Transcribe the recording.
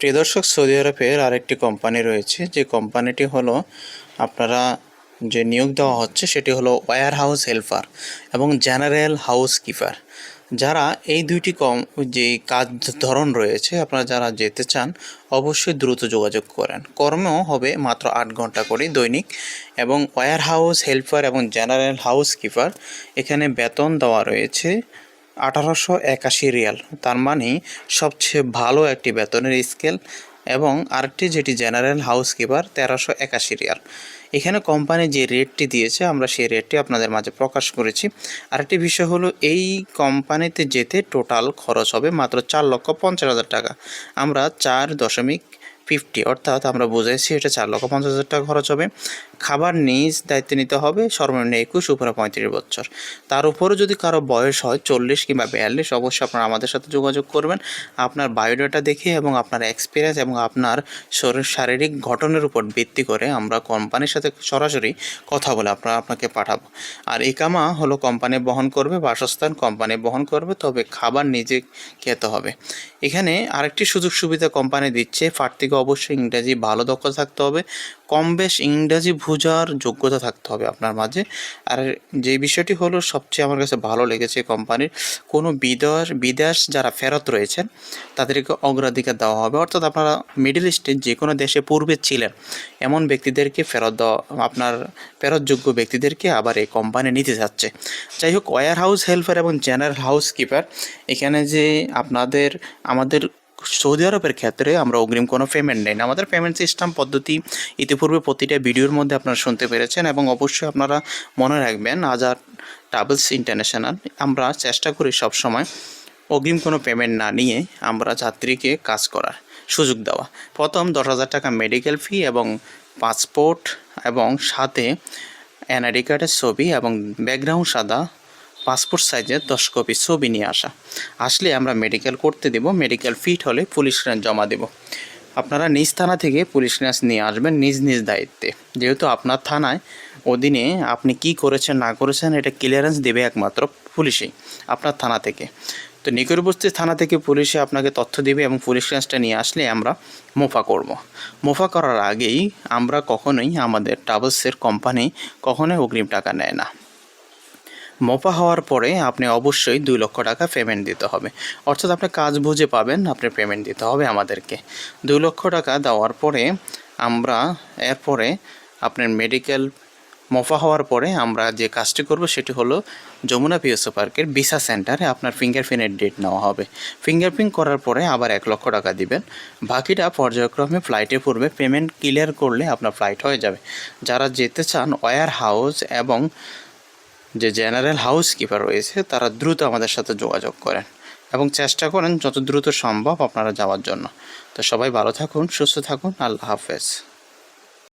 প্রিয় দর্শক, সৌদি আরবের আরেকটি কোম্পানি রয়েছে। যে কোম্পানিটি হলো, আপনারা যে নিয়োগ দেওয়া হচ্ছে, সেটি হলো ওয়্যার হাউস হেল্পার এবং জেনারেল হাউস কিপার যারা এই দুইটি কম, যে কাজ ধরন রয়েছে, আপনারা যারা যেতে চান, অবশ্যই দ্রুত যোগাযোগ করেন। কর্মও হবে মাত্র আট ঘণ্টা করে দৈনিক এবং ওয়্যার হাউস হেল্পার এবং জেনারেল হাউস কিপার এখানে বেতন দেওয়া রয়েছে আঠারোশো একাশি রিয়াল। তার মানে সবচেয়ে ভালো একটি বেতনের স্কেল এবং আরেকটি যেটি জেনারেল হাউসকিপার, তেরোশো একাশি রিয়াল। এখানে কোম্পানি যে রেটটি দিয়েছে, আমরা সেই রেটটি আপনাদের মাঝে প্রকাশ করেছি। আরেকটি বিষয় হলো, এই কোম্পানিতে যেতে টোটাল খরচ হবে মাত্র চার লক্ষ পঞ্চাশ হাজার টাকা। আমরা চার দশমিক ফিফটি অর্থাৎ আমরা বুঝাইছি এটা চার লক্ষ পঞ্চাশ হাজার টাকা খরচ হবে। খাবার নিজ দায়িত্ব নিতে হবে, সর্বনিম্ন একুশ, উপরে পঁয়ত্রিশ বছর। তার উপরে যদি কারও বয়স হয় চল্লিশ কিংবা বিয়াল্লিশ, অবশ্যই আপনারা আমাদের সাথে যোগাযোগ করবেন। আপনার বায়োডাটা দেখে এবং আপনার এক্সপিরিয়েন্স এবং আপনার শরীর শারীরিক গঠনের উপর ভিত্তি করে আমরা কোম্পানির সাথে সরাসরি কথা বলে আপনারা, আপনাকে পাঠাবো। আর ইকামা হলো কোম্পানি বহন করবে, বাসস্থান কোম্পানি বহন করবে, তবে খাবার নিজে খেতে হবে। এখানে আরেকটি সুযোগ সুবিধা কোম্পানি দিচ্ছে প্রার্থীকে অবশ্যই ইংরাজি ভালো দক্ষ থাকতে হবে, কম বেশ ইংরাজি বুঝার যোগ্যতা থাকতে হবে আপনার মাঝে। আর যে বিষয়টি হলো, সবচেয়ে আমার কাছে ভালো লেগেছে কোম্পানির, কোনো বিদেশ বিদেশ যারা ফেরত রয়েছেন, তাদেরকে অগ্রাধিকার দেওয়া হবে। অর্থাৎ আপনারা মিডল ইস্টে যে কোনো দেশে পূর্বে ছিলেন, এমন ব্যক্তিদেরকে ফেরত দেওয়া, আপনার ফেরতযোগ্য ব্যক্তিদেরকে আবার এই কোম্পানি নিতে যাচ্ছে। যাই হোক ওয়ার হাউস হেল্পার এবং জেনারেল হাউস কিপার এখানে যে আপনাদের, আমাদের সৌদি আরবের ক্ষেত্রে আমরা অগ্রিম কোনো পেমেন্ট নেই না। আমাদের পেমেন্ট সিস্টেম পদ্ধতি ইতিপূর্বে প্রতিটা ভিডিওর মধ্যে আপনারা শুনতে পেরেছেন এবং অবশ্যই আপনারা মনে রাখবেন আজাদ ট্রাভেলস ইন্টারন্যাশনাল আমরা চেষ্টা করি সবসময় অগ্রিম কোনো পেমেন্ট না নিয়ে আমরা যাত্রীকে কাজ করার সুযোগ দেওয়া। প্রথম দশ হাজার টাকা মেডিকেল ফি এবং পাসপোর্ট এবং সাথে এনআইডি কার্ডের ছবি এবং ব্যাকগ্রাউন্ড সাদা পাসপোর্ট সাইজের দশ কপি ছবি নিয়ে আসা। আসলে আমরা মেডিকেল করতে দেব মেডিকেল ফিট হলে পুলিশ রেঞ্জ জমা দেব। আপনারা নিজ থানা থেকে পুলিশ রেঞ্জ নিয়ে আসবেন নিজ নিজ দায়িত্বে। যেহেতু আপনার থানায় অধীনে আপনি কি করেছেন, না করেছেন, এটা ক্লিয়ারেন্স দেবে একমাত্র পুলিশেই, আপনার থানা থেকে। তো নিকটবর্তী থানা থেকে পুলিশে আপনাকে তথ্য দেবে এবং পুলিশ রেঞ্জটা নিয়ে আসলে আমরা মোফা করব। মোফা করার আগেই আমরা কখনোই আমাদের ট্রাভেলসের কোম্পানি কখনোই অগ্রিম টাকা নেয় না। মোপা হওয়ার পরে আপনি অবশ্যই দুই লক্ষ টাকা পেমেন্ট দিতে হবে। অর্থাৎ আপনি কাজ বুঝে পাবেন, আপনি পেমেন্ট দিতে হবে আমাদেরকে। দুই লক্ষ টাকা দেওয়ার পরে আমরা, এরপরে আপনার মেডিকেল মোফা হওয়ার পরে আমরা যে কাজটি করব সেটি হলো যমুনা পিএসও পার্কের ভিসা সেন্টারে আপনার ফিঙ্গারপ্রিন্টের ডেট নেওয়া হবে। ফিঙ্গারপ্রিন্ট করার পরে আবার এক লক্ষ টাকা দিবেন। বাকিটা পর্যায়ক্রমে ফ্লাইটে পূর্বে পেমেন্ট ক্লিয়ার করলে আপনার ফ্লাইট হয়ে যাবে। যারা যেতে চান ওয়ার হাউস এবং যে জেনারেল হাউসকিপার রয়েছে, তারা দ্রুত আমাদের সাথে যোগাযোগ করেন এবং চেষ্টা করেন যত দ্রুত সম্ভব আপনারা যাওয়ার জন্য। তো সবাই ভালো থাকুন, সুস্থ থাকুন, আল্লাহ হাফেজ।